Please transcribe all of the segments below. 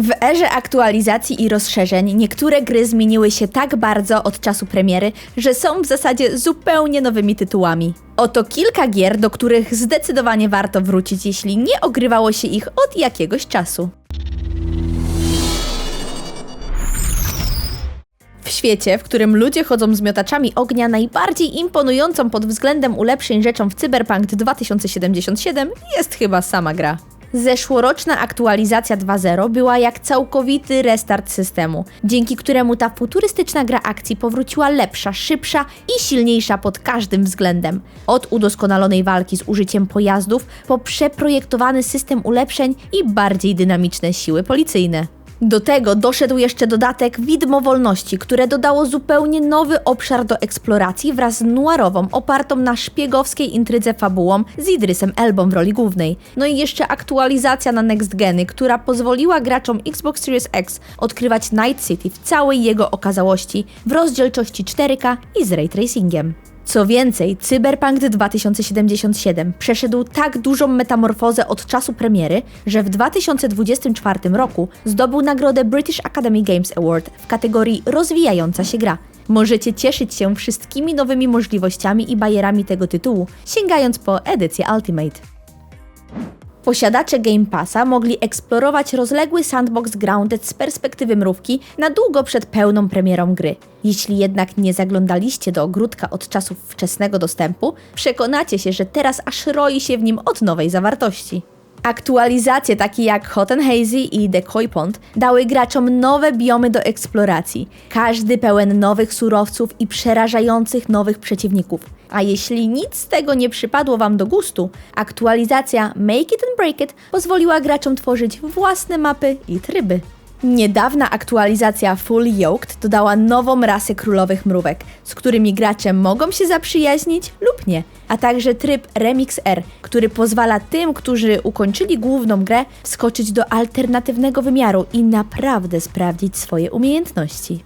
W erze aktualizacji i rozszerzeń niektóre gry zmieniły się tak bardzo od czasu premiery, że są w zasadzie zupełnie nowymi tytułami. Oto kilka gier, do których zdecydowanie warto wrócić, jeśli nie ogrywało się ich od jakiegoś czasu. W świecie, w którym ludzie chodzą z miotaczami ognia, najbardziej imponującą pod względem ulepszeń rzeczą w Cyberpunk 2077 jest chyba sama gra. Zeszłoroczna aktualizacja 2.0 była jak całkowity restart systemu, dzięki któremu ta futurystyczna gra akcji powróciła lepsza, szybsza i silniejsza pod każdym względem. Od udoskonalonej walki z użyciem pojazdów po przeprojektowany system ulepszeń i bardziej dynamiczne siły policyjne. Do tego doszedł jeszcze dodatek Widmo Wolności, które dodało zupełnie nowy obszar do eksploracji wraz z noirową, opartą na szpiegowskiej intrydze fabułą z Idrysem Elbą w roli głównej. No i jeszcze aktualizacja na Next Geny, która pozwoliła graczom Xbox Series X odkrywać Night City w całej jego okazałości w rozdzielczości 4K i z ray tracingiem. Co więcej, Cyberpunk 2077 przeszedł tak dużą metamorfozę od czasu premiery, że w 2024 roku zdobył nagrodę British Academy Games Award w kategorii Rozwijająca się gra. Możecie cieszyć się wszystkimi nowymi możliwościami i bajerami tego tytułu, sięgając po edycję Ultimate. Posiadacze Game Passa mogli eksplorować rozległy sandbox Grounded z perspektywy mrówki na długo przed pełną premierą gry. Jeśli jednak nie zaglądaliście do ogródka od czasów wczesnego dostępu, przekonacie się, że teraz aż roi się w nim od nowej zawartości. Aktualizacje takie jak Hot and Hazy i Decoy Pond dały graczom nowe biomy do eksploracji, każdy pełen nowych surowców i przerażających nowych przeciwników. A jeśli nic z tego nie przypadło Wam do gustu, aktualizacja Make It and Break It pozwoliła graczom tworzyć własne mapy i tryby. Niedawna aktualizacja Fully Yoked dodała nową rasę królowych mrówek, z którymi gracze mogą się zaprzyjaźnić lub nie, a także tryb Remix R, który pozwala tym, którzy ukończyli główną grę, wskoczyć do alternatywnego wymiaru i naprawdę sprawdzić swoje umiejętności.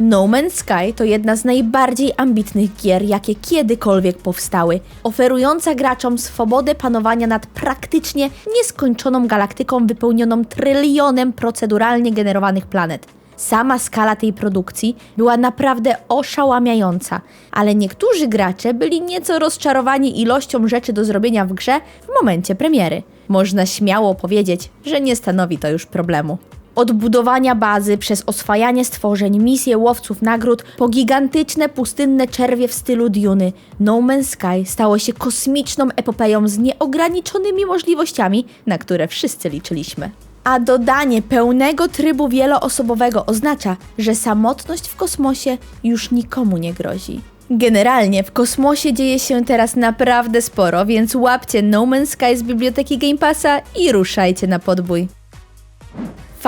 No Man's Sky to jedna z najbardziej ambitnych gier, jakie kiedykolwiek powstały, oferująca graczom swobodę panowania nad praktycznie nieskończoną galaktyką wypełnioną trylionem proceduralnie generowanych planet. Sama skala tej produkcji była naprawdę oszałamiająca, ale niektórzy gracze byli nieco rozczarowani ilością rzeczy do zrobienia w grze w momencie premiery. Można śmiało powiedzieć, że nie stanowi to już problemu. Od budowania bazy przez oswajanie stworzeń, misje łowców nagród, po gigantyczne pustynne czerwie w stylu Duny, No Man's Sky stało się kosmiczną epopeją z nieograniczonymi możliwościami, na które wszyscy liczyliśmy. A dodanie pełnego trybu wieloosobowego oznacza, że samotność w kosmosie już nikomu nie grozi. Generalnie w kosmosie dzieje się teraz naprawdę sporo, więc łapcie No Man's Sky z biblioteki Game Passa i ruszajcie na podbój.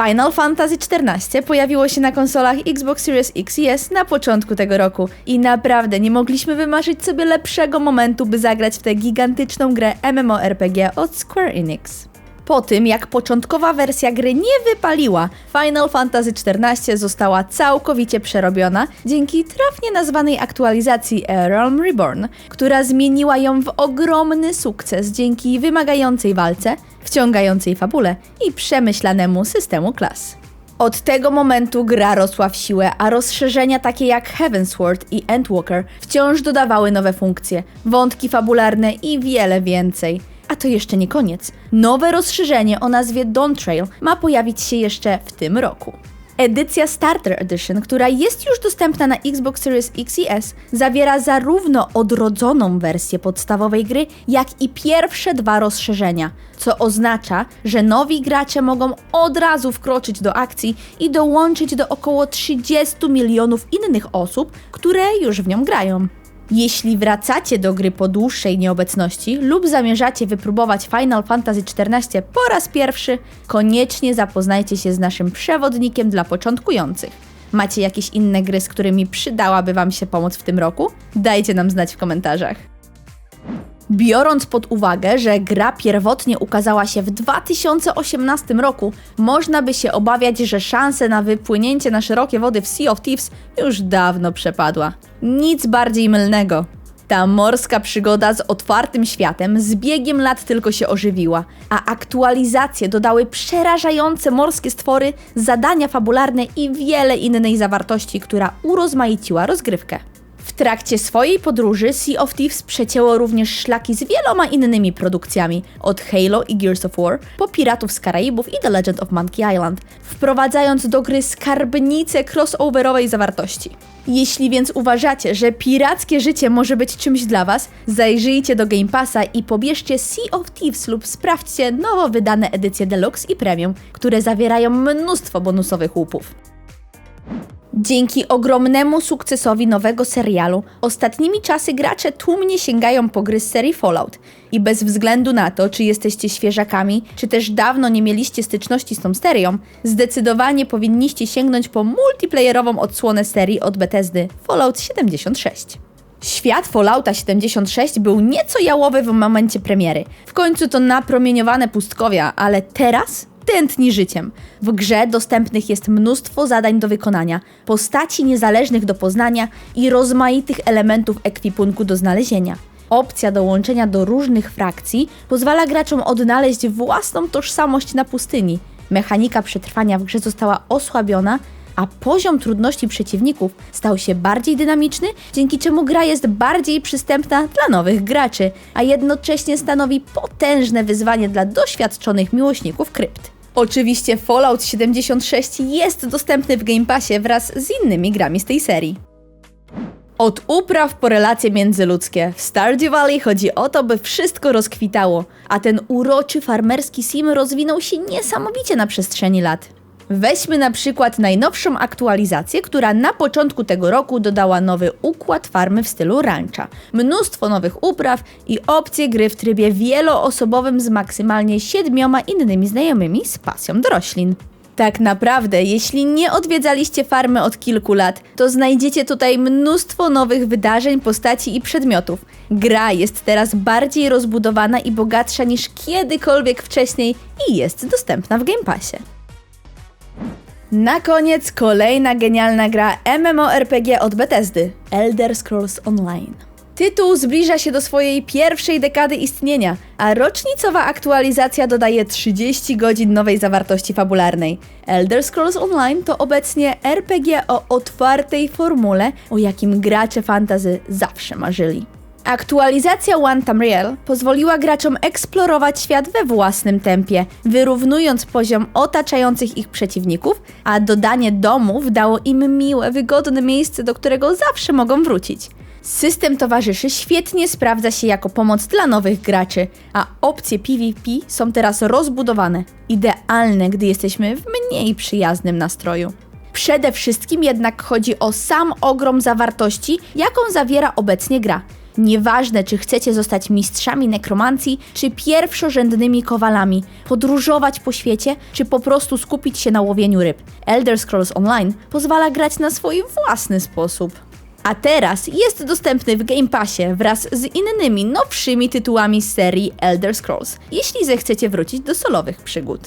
Final Fantasy XIV pojawiło się na konsolach Xbox Series X i S na początku tego roku i naprawdę nie mogliśmy wymarzyć sobie lepszego momentu, by zagrać w tę gigantyczną grę MMORPG od Square Enix. Po tym, jak początkowa wersja gry nie wypaliła, Final Fantasy XIV została całkowicie przerobiona dzięki trafnie nazwanej aktualizacji A Realm Reborn, która zmieniła ją w ogromny sukces dzięki wymagającej walce, wciągającej fabule i przemyślanemu systemu klas. Od tego momentu gra rosła w siłę, a rozszerzenia takie jak Heavensward i Endwalker wciąż dodawały nowe funkcje, wątki fabularne i wiele więcej. A to jeszcze nie koniec. Nowe rozszerzenie o nazwie Dawn Trail ma pojawić się jeszcze w tym roku. Edycja Starter Edition, która jest już dostępna na Xbox Series X i S, zawiera zarówno odrodzoną wersję podstawowej gry, jak i pierwsze dwa rozszerzenia, co oznacza, że nowi gracze mogą od razu wkroczyć do akcji i dołączyć do około 30 milionów innych osób, które już w nią grają. Jeśli wracacie do gry po dłuższej nieobecności lub zamierzacie wypróbować Final Fantasy XIV po raz pierwszy, koniecznie zapoznajcie się z naszym przewodnikiem dla początkujących. Macie jakieś inne gry, z którymi przydałaby Wam się pomoc w tym roku? Dajcie nam znać w komentarzach. Biorąc pod uwagę, że gra pierwotnie ukazała się w 2018 roku, można by się obawiać, że szanse na wypłynięcie na szerokie wody w Sea of Thieves już dawno przepadła. Nic bardziej mylnego. Ta morska przygoda z otwartym światem z biegiem lat tylko się ożywiła, a aktualizacje dodały przerażające morskie stwory, zadania fabularne i wiele innej zawartości, która urozmaiciła rozgrywkę. Trakcie swojej podróży Sea of Thieves przecięło również szlaki z wieloma innymi produkcjami, od Halo i Gears of War, po Piratów z Karaibów i The Legend of Monkey Island, wprowadzając do gry skarbnicę crossoverowej zawartości. Jeśli więc uważacie, że pirackie życie może być czymś dla Was, zajrzyjcie do Game Passa i pobierzcie Sea of Thieves lub sprawdźcie nowo wydane edycje Deluxe i Premium, które zawierają mnóstwo bonusowych łupów. Dzięki ogromnemu sukcesowi nowego serialu, ostatnimi czasy gracze tłumnie sięgają po gry z serii Fallout. I bez względu na to, czy jesteście świeżakami, czy też dawno nie mieliście styczności z tą serią, zdecydowanie powinniście sięgnąć po multiplayerową odsłonę serii od Bethesdy Fallout 76. Świat Fallouta 76 był nieco jałowy w momencie premiery. W końcu to napromieniowane pustkowia, ale teraz tętni życiem. W grze dostępnych jest mnóstwo zadań do wykonania, postaci niezależnych do poznania i rozmaitych elementów ekwipunku do znalezienia. Opcja dołączenia do różnych frakcji pozwala graczom odnaleźć własną tożsamość na pustyni. Mechanika przetrwania w grze została osłabiona, a poziom trudności przeciwników stał się bardziej dynamiczny, dzięki czemu gra jest bardziej przystępna dla nowych graczy, a jednocześnie stanowi potężne wyzwanie dla doświadczonych miłośników krypt. Oczywiście Fallout 76 jest dostępny w Game Passie wraz z innymi grami z tej serii. Od upraw po relacje międzyludzkie. W Stardew Valley chodzi o to, by wszystko rozkwitało, a ten uroczy farmerski sim rozwinął się niesamowicie na przestrzeni lat. Weźmy na przykład najnowszą aktualizację, która na początku tego roku dodała nowy układ farmy w stylu rancha, mnóstwo nowych upraw i opcje gry w trybie wieloosobowym z maksymalnie siedmioma innymi znajomymi z pasją do roślin. Tak naprawdę, jeśli nie odwiedzaliście farmy od kilku lat, to znajdziecie tutaj mnóstwo nowych wydarzeń, postaci i przedmiotów. Gra jest teraz bardziej rozbudowana i bogatsza niż kiedykolwiek wcześniej i jest dostępna w Game Passie. Na koniec kolejna genialna gra MMORPG od Bethesdy Elder Scrolls Online. Tytuł zbliża się do swojej pierwszej dekady istnienia, a rocznicowa aktualizacja dodaje 30 godzin nowej zawartości fabularnej. Elder Scrolls Online to obecnie RPG o otwartej formule, o jakim gracze fantazy zawsze marzyli. Aktualizacja One Tamriel pozwoliła graczom eksplorować świat we własnym tempie, wyrównując poziom otaczających ich przeciwników, a dodanie domów dało im miłe, wygodne miejsce, do którego zawsze mogą wrócić. System towarzyszy świetnie sprawdza się jako pomoc dla nowych graczy, a opcje PvP są teraz rozbudowane, idealne, gdy jesteśmy w mniej przyjaznym nastroju. Przede wszystkim jednak chodzi o sam ogrom zawartości, jaką zawiera obecnie gra. Nieważne, czy chcecie zostać mistrzami nekromancji, czy pierwszorzędnymi kowalami, podróżować po świecie, czy po prostu skupić się na łowieniu ryb. Elder Scrolls Online pozwala grać na swój własny sposób. A teraz jest dostępny w Game Passie wraz z innymi nowszymi tytułami serii Elder Scrolls, jeśli zechcecie wrócić do solowych przygód.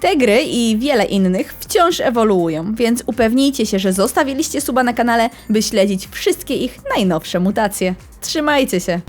Te gry i wiele innych wciąż ewoluują, więc upewnijcie się, że zostawiliście suba na kanale, by śledzić wszystkie ich najnowsze mutacje. Trzymajcie się!